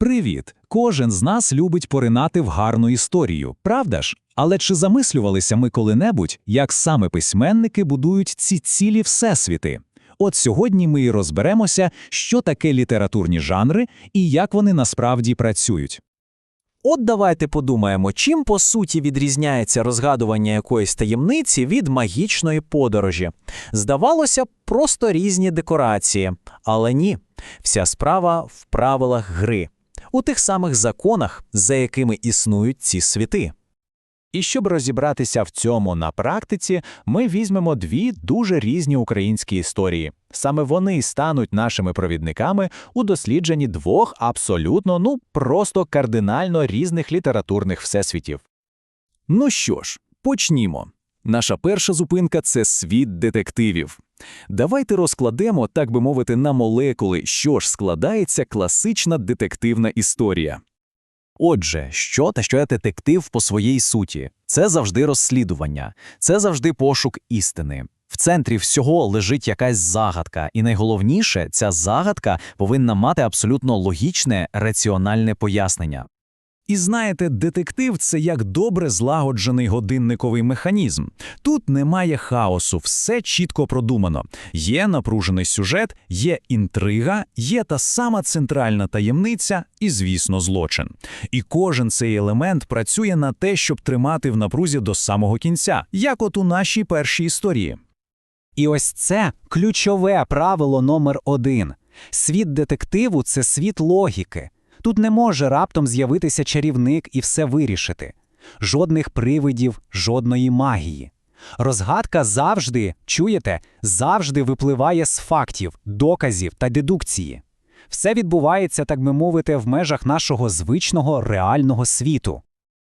Привіт! Кожен з нас любить поринати в гарну історію, правда ж? Але чи замислювалися ми коли-небудь, як саме письменники будують ці цілі всесвіти? От сьогодні ми і розберемося, що таке літературні жанри і як вони насправді працюють. От давайте подумаємо, чим по суті відрізняється розгадування якоїсь таємниці від магічної подорожі. Здавалося просто різні декорації, але ні. Вся справа в правилах гри, у тих самих законах, за якими існують ці світи. І щоб розібратися в цьому на практиці, ми візьмемо дві дуже різні українські історії. Саме вони й стануть нашими провідниками у дослідженні двох абсолютно, ну просто кардинально різних літературних всесвітів. Ну що ж, почнімо. Наша перша зупинка це світ детективів. Давайте розкладемо, так би мовити, на молекули, що ж складається класична детективна історія. Отже, що та що є детектив по своїй суті? Це завжди розслідування, це завжди пошук істини. В центрі всього лежить якась загадка, і найголовніше, ця загадка повинна мати абсолютно логічне, раціональне пояснення. І знаєте, детектив це як добре злагоджений годинниковий механізм. Тут немає хаосу, все чітко продумано. Є напружений сюжет, є інтрига, є та сама центральна таємниця і, звісно, злочин. І кожен цей елемент працює на те, щоб тримати в напрузі до самого кінця, як от у нашій першій історії. І ось це ключове правило номер один. Світ детективу це світ логіки. Тут не може раптом з'явитися чарівник і все вирішити. Жодних привидів, жодної магії. Розгадка завжди, чуєте, завжди випливає з фактів, доказів та дедукції. Все відбувається, так би мовити, в межах нашого звичного реального світу.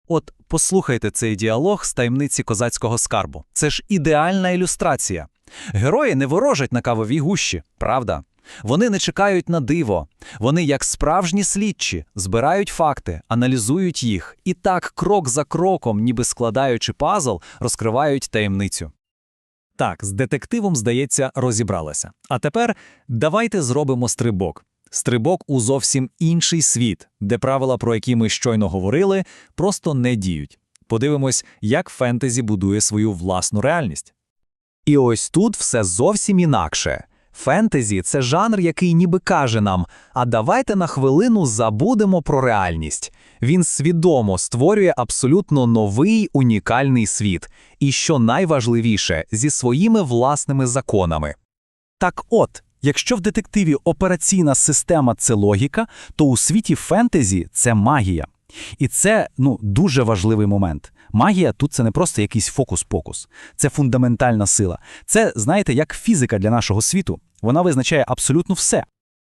От послухайте цей діалог з таємниці козацького скарбу. Це ж ідеальна ілюстрація. Герої не ворожать на кавовій гущі, правда? Вони не чекають на диво. Вони, як справжні слідчі, збирають факти, аналізують їх і так, крок за кроком, ніби складаючи пазл, розкривають таємницю. Так, з детективом, здається, розібралися. А тепер давайте зробимо стрибок. Стрибок у зовсім інший світ, де правила, про які ми щойно говорили, просто не діють. Подивимось, як фентезі будує свою власну реальність. І ось тут все зовсім інакше. Фентезі це жанр, який ніби каже нам: а давайте на хвилину забудемо про реальність. Він свідомо створює абсолютно новий унікальний світ, і що найважливіше, зі своїми власними законами. Так от, якщо в детективі операційна система це логіка, то у світі фентезі це магія. І це ну, дуже важливий момент. Магія тут це не просто якийсь фокус-покус, це фундаментальна сила. Це, знаєте, як фізика для нашого світу. Вона визначає абсолютно все.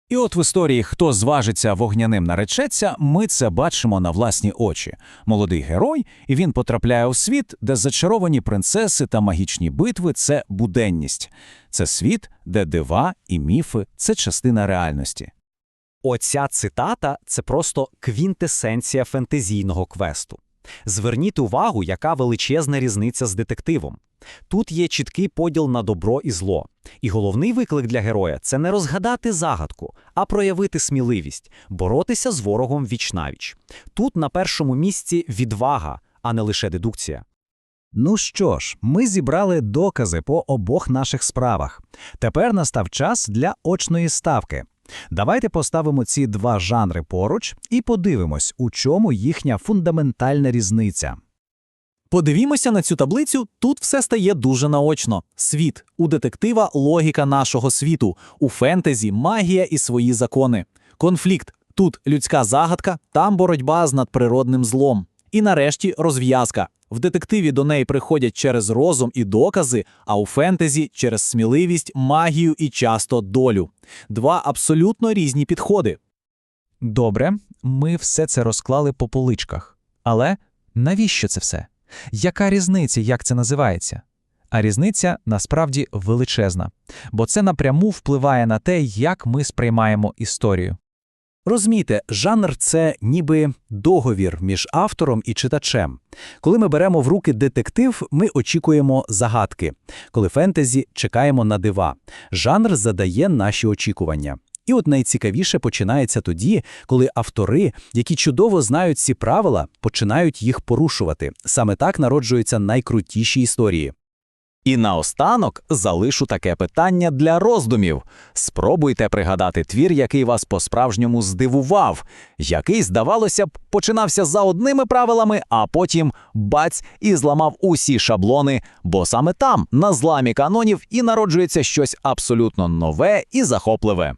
І от в історії Хто зважиться вогняним наречеться, ми це бачимо на власні очі. Молодий герой, і він потрапляє у світ, де зачаровані принцеси та магічні битви це буденність. Це світ, де дива і міфи це частина реальності. Оця цитата це просто квінтесенція фентезійного квесту. Зверніть увагу, яка величезна різниця з детективом. Тут є чіткий поділ на добро і зло. І головний виклик для героя це не розгадати загадку, а проявити сміливість, боротися з ворогом вічнавіч. Тут на першому місці відвага, а не лише дедукція. Ну що ж, ми зібрали докази по обох наших справах. Тепер настав час для очної ставки. Давайте поставимо ці два жанри поруч і подивимось, у чому їхня фундаментальна різниця. Подивімося на цю таблицю, тут все стає дуже наочно. Світ у детектива логіка нашого світу, у фентезі магія і свої закони. Конфлікт тут людська загадка, там боротьба з надприродним злом. І нарешті розв'язка. В детективі до неї приходять через розум і докази, а у фентезі через сміливість, магію і часто долю. Два абсолютно різні підходи. Добре, ми все це розклали по поличках. Але навіщо це все? Яка різниця, як це називається? А різниця насправді величезна, бо це напряму впливає на те, як ми сприймаємо історію. Розумієте, жанр це ніби договір між автором і читачем. Коли ми беремо в руки детектив, ми очікуємо загадки. Коли фентезі чекаємо на дива. Жанр задає наші очікування. І от найцікавіше починається тоді, коли автори, які чудово знають ці правила, починають їх порушувати. Саме так народжуються найкрутіші історії. І наостанок залишу таке питання для роздумів. Спробуйте пригадати твір, який вас по-справжньому здивував, який, здавалося б, починався за одними правилами, а потім баць і зламав усі шаблони, бо саме там, на зламі канонів, і народжується щось абсолютно нове і захопливе.